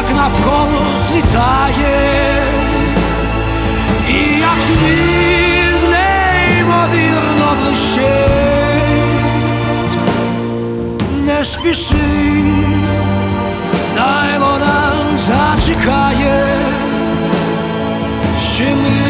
як навколо світає, і як він неймовірно блищить, не спіши, дай вона зачекає, ще ми.